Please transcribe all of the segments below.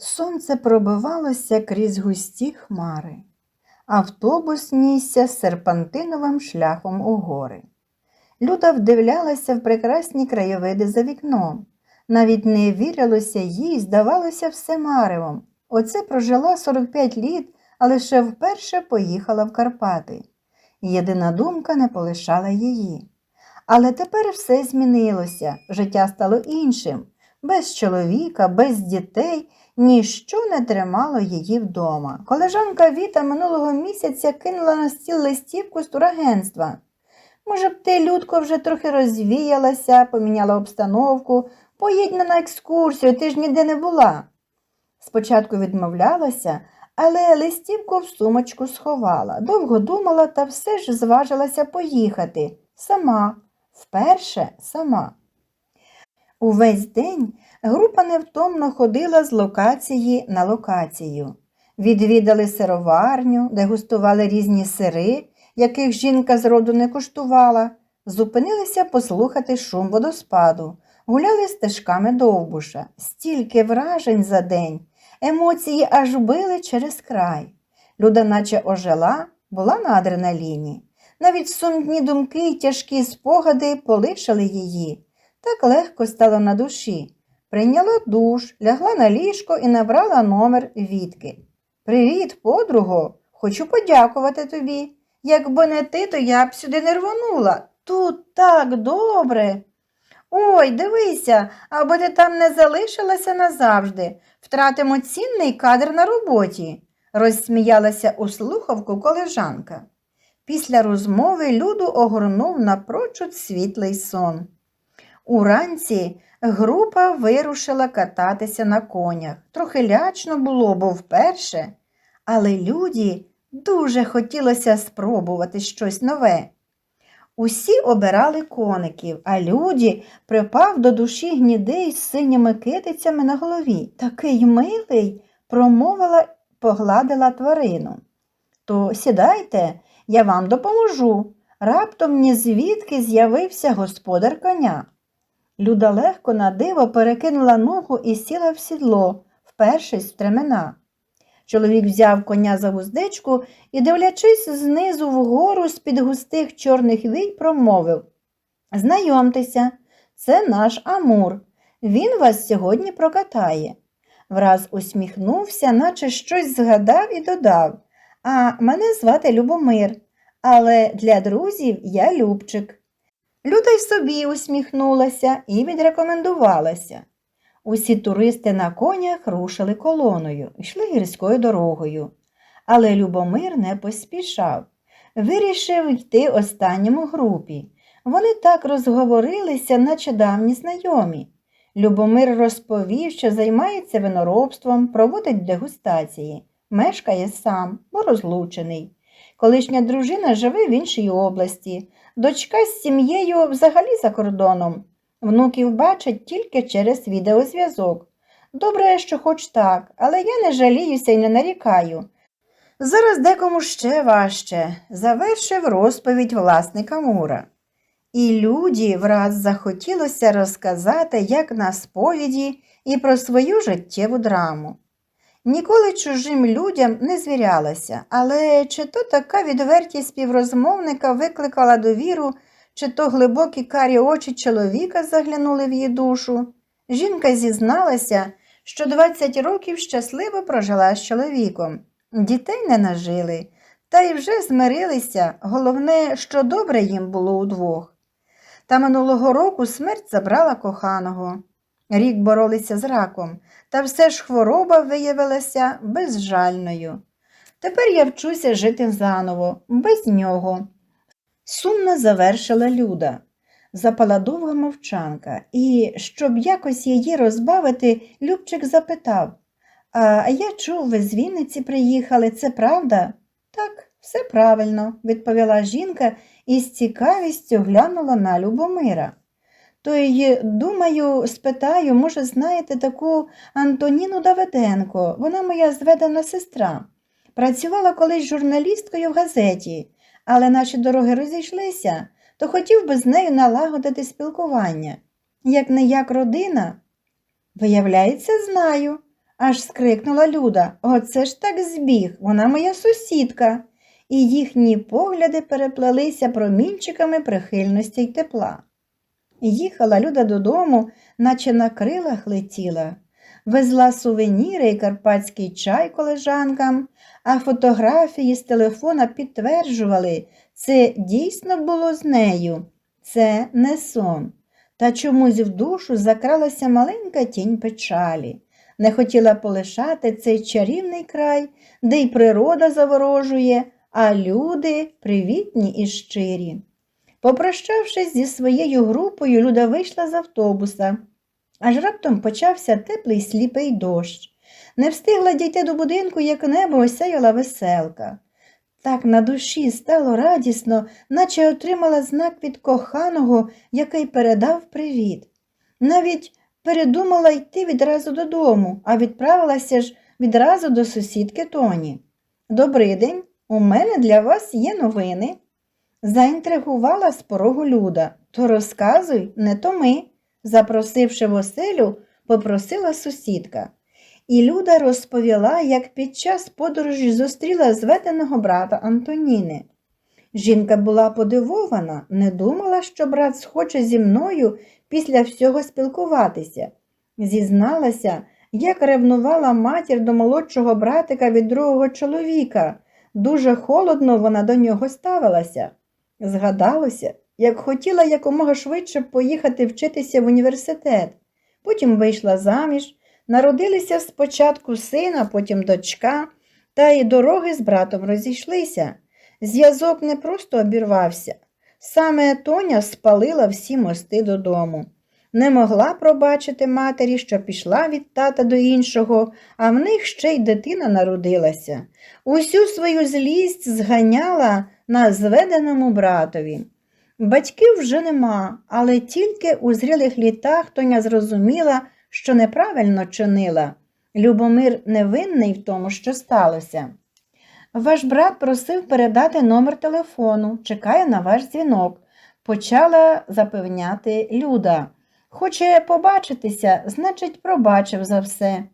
Сонце пробивалося крізь густі хмари. Автобус нісся серпантиновим шляхом у гори. Люда вдивлялася в прекрасні краєвиди за вікном. Навіть не вірилося їй, здавалося все маревом. Оце прожила 45 літ, а лише вперше поїхала в Карпати. Єдина думка не полишала її. Але тепер все змінилося, життя стало іншим. Без чоловіка, без дітей ніщо не тримало її вдома. Колежанка Віта минулого місяця кинула на стіл листівку з турагентства. Може б ти, Людко, вже трохи розвіялася, поміняла обстановку, поїдь на екскурсію, ти ж ніде не була. Спочатку відмовлялася, але листівку в сумочку сховала. Довго думала та все ж зважилася поїхати. Сама, вперше сама. Увесь день група невтомно ходила з локації на локацію. Відвідали сироварню, дегустували різні сири, яких жінка зроду не куштувала, зупинилися послухати шум водоспаду, гуляли стежками довбуша, стільки вражень за день, емоції аж били через край. Люда наче ожила, була на адреналіні. Навіть сумні думки й тяжкі спогади полишили її. Так легко стало на душі. Прийняла душ, лягла на ліжко і набрала номер Вітки. Привіт, подруго, хочу подякувати тобі. Якби не ти, то я б сюди не рвонула. Тут так добре. Ой, дивися, аби ти там не залишилася назавжди. Втратимо цінний кадр на роботі, розсміялася у слухавку колежанка. Після розмови Люду огорнув напрочуд світлий сон. Уранці група вирушила кататися на конях. Трохи лячно було, бо вперше, але люді дуже хотілося спробувати щось нове. Усі обирали коників, а люді припав до душі гнідий з синіми китицями на голові. Такий милий, промовила, погладила тварину. То сідайте, я вам допоможу. Раптом ні звідки з'явився господар коня. Люда легко на диво перекинула ногу і сіла в сідло, впершись в стремена. Чоловік взяв коня за вуздечку і, дивлячись знизу вгору з-під густих чорних вій, промовив Знайомтеся, це наш Амур. Він вас сьогодні прокатає. Враз усміхнувся, наче щось згадав і додав А мене звати Любомир, але для друзів я Любчик. Люда й собі усміхнулася і відрекомендувалася. Усі туристи на конях рушили колоною, йшли гірською дорогою. Але Любомир не поспішав. Вирішив йти останнім у групі. Вони так розговорилися, наче давні знайомі. Любомир розповів, що займається виноробством, проводить дегустації, мешкає сам, бо розлучений. Колишня дружина живе в іншій області, дочка з сім'єю взагалі за кордоном. Внуків бачать тільки через відеозв'язок. Добре, що хоч так, але я не жаліюся і не нарікаю. Зараз декому ще важче, завершив розповідь власника Мура. І люді враз захотілося розказати, як на сповіді, і про свою життєву драму. Ніколи чужим людям не звірялася, але чи то така відвертість співрозмовника викликала довіру, чи то глибокі карі очі чоловіка заглянули в її душу. Жінка зізналася, що 20 років щасливо прожила з чоловіком. Дітей не нажили, та й вже змирилися, головне, що добре їм було удвох. Та минулого року смерть забрала коханого. Рік боролися з раком, та все ж хвороба виявилася безжальною. Тепер я вчуся жити заново, без нього. Сумно завершила Люда. Запала довга мовчанка, і, щоб якось її розбавити, Любчик запитав А я чув, ви з Вінниці приїхали, це правда? Так, все правильно, відповіла жінка і з цікавістю глянула на Любомира. То й, думаю, спитаю, може, знаєте таку Антоніну Давиденко, вона моя зведена сестра. Працювала колись журналісткою в газеті, але наші дороги розійшлися, то хотів би з нею налагодити спілкування. Як не як родина? Виявляється, знаю. аж скрикнула Люда. Оце ж так збіг, вона моя сусідка. І їхні погляди переплелися промінчиками прихильності й тепла. Їхала Люда додому, наче на крилах летіла, везла сувеніри і карпатський чай колежанкам, а фотографії з телефона підтверджували, це дійсно було з нею, це не сон. Та чомусь в душу закралася маленька тінь печалі. Не хотіла полишати цей чарівний край, де й природа заворожує, а люди привітні і щирі. Попрощавшись зі своєю групою, Люда вийшла з автобуса. Аж раптом почався теплий сліпий дощ. Не встигла дійти до будинку, як небо осяяла веселка. Так на душі стало радісно, наче отримала знак від коханого, який передав привіт. Навіть передумала йти відразу додому, а відправилася ж відразу до сусідки Тоні. Добрий день, у мене для вас є новини. Заінтригувала з порогу Люда. То розказуй, не то ми. Запросивши в оселю, попросила сусідка. І Люда розповіла, як під час подорожі зустріла зведеного брата Антоніни. Жінка була подивована, не думала, що брат схоче зі мною після всього спілкуватися. Зізналася, як ревнувала матір до молодшого братика від другого чоловіка. Дуже холодно вона до нього ставилася. Згадалося, як хотіла якомога швидше поїхати вчитися в університет. Потім вийшла заміж, народилися спочатку сина, потім дочка, та й дороги з братом розійшлися. Зв'язок не просто обірвався. Саме Тоня спалила всі мости додому. Не могла пробачити матері, що пішла від тата до іншого, а в них ще й дитина народилася. Усю свою злість зганяла на зведеному братові. Батьків вже нема, але тільки у зрілих літах Тоня зрозуміла, що неправильно чинила. Любомир невинний в тому, що сталося. Ваш брат просив передати номер телефону, чекає на ваш дзвінок, почала запевняти Люда. Хоче побачитися, значить, пробачив за все.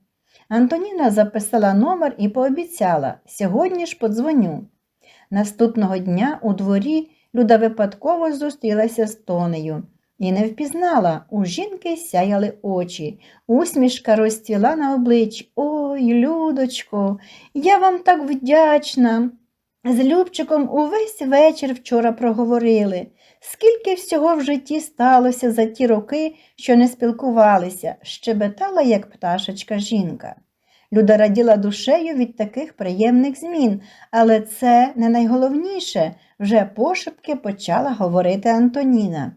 Антоніна записала номер і пообіцяла сьогодні ж подзвоню. Наступного дня у дворі Люда випадково зустрілася з Тонею і не впізнала, у жінки сяяли очі, усмішка розцвіла на обличчі. Ой, Людочко, я вам так вдячна. З Любчиком увесь вечір вчора проговорили, скільки всього в житті сталося за ті роки, що не спілкувалися, щебетала, як пташечка жінка. Люда раділа душею від таких приємних змін, але це не найголовніше, вже пошепки почала говорити Антоніна.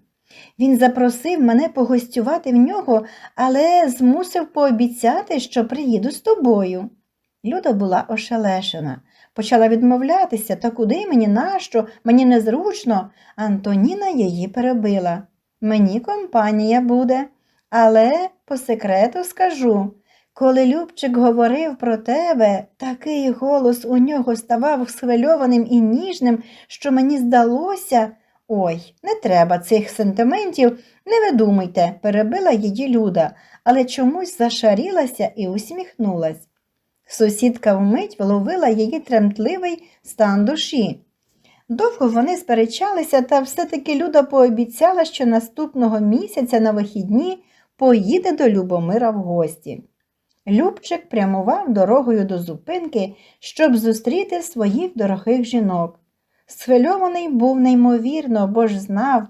Він запросив мене погостювати в нього, але змусив пообіцяти, що приїду з тобою. Люда була ошелешена, почала відмовлятися, та куди мені нащо, мені незручно. Антоніна її перебила. Мені компанія буде, але по секрету скажу. Коли Любчик говорив про тебе, такий голос у нього ставав схвильованим і ніжним, що мені здалося. Ой, не треба цих сентиментів, не видумуйте, перебила її Люда, але чомусь зашарілася і усміхнулась. Сусідка вмить вловила її тремтливий стан душі. Довго вони сперечалися, та все-таки Люда пообіцяла, що наступного місяця на вихідні поїде до Любомира в гості. Любчик прямував дорогою до зупинки, щоб зустріти своїх дорогих жінок. Схвильований був неймовірно, бо ж знав,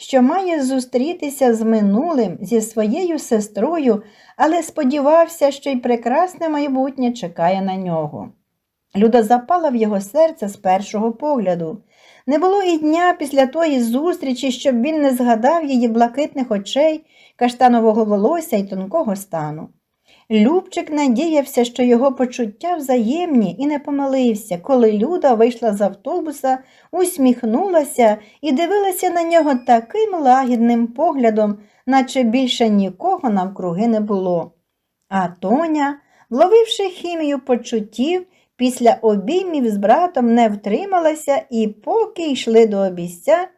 що має зустрітися з минулим зі своєю сестрою, але сподівався, що й прекрасне майбутнє чекає на нього. Люда запала в його серце з першого погляду. Не було і дня після тої зустрічі, щоб він не згадав її блакитних очей, каштанового волосся і тонкого стану. Любчик надіявся, що його почуття взаємні і не помилився, коли Люда вийшла з автобуса, усміхнулася і дивилася на нього таким лагідним поглядом, наче більше нікого навкруги не було. А Тоня, вловивши хімію почуттів, після обіймів з братом не втрималася і, поки йшли до обіця,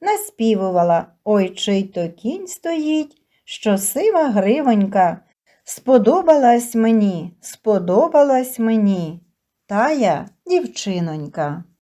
наспівувала Ой, чий то кінь стоїть, що сива гривонька. Сподобалась мені, сподобалась мені, тая дівчинонька.